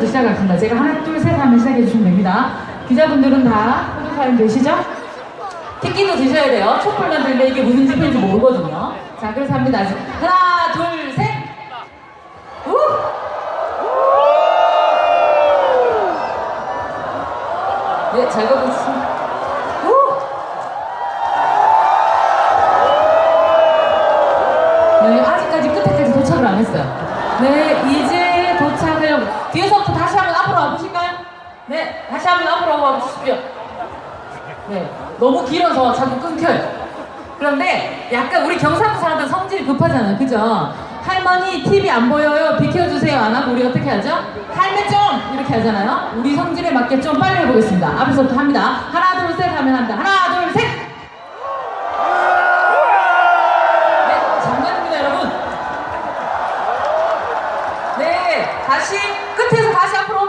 앞에서부터 시작하겠습니다. 제가 하나, 둘, 셋 하면 시작해 주시면 됩니다. 기자분들은 다 포토 타임 되시죠? 특기도 드셔야 돼요. 촛불만 들면 이게 무슨 집인지 모르거든요. 자, 그래서 합니다. 하나, 둘, 셋! 우! 네, 잘 가고 있습니다. 우! 네, 아직까지 끝에까지 도착을 안 했어요. 네, 이제 네, 다시 한번 앞으로 한번 주십시오. 네, 너무 길어서 자꾸 끊겨요. 그런데 약간 우리 경상도 사람들 성질이 급하잖아요. 그죠? 할머니 TV 안 보여요. 비켜주세요. 안 하고 우리 어떻게 하죠? 할매 좀! 이렇게 하잖아요. 우리 성질에 맞게 좀 빨리 해보겠습니다. 앞에서부터 합니다. 하나, 둘, 셋 하면 합니다. 하나, 둘, 셋! 네, 장난입니다, 여러분. 네, 다시 끝에서 다시 앞으로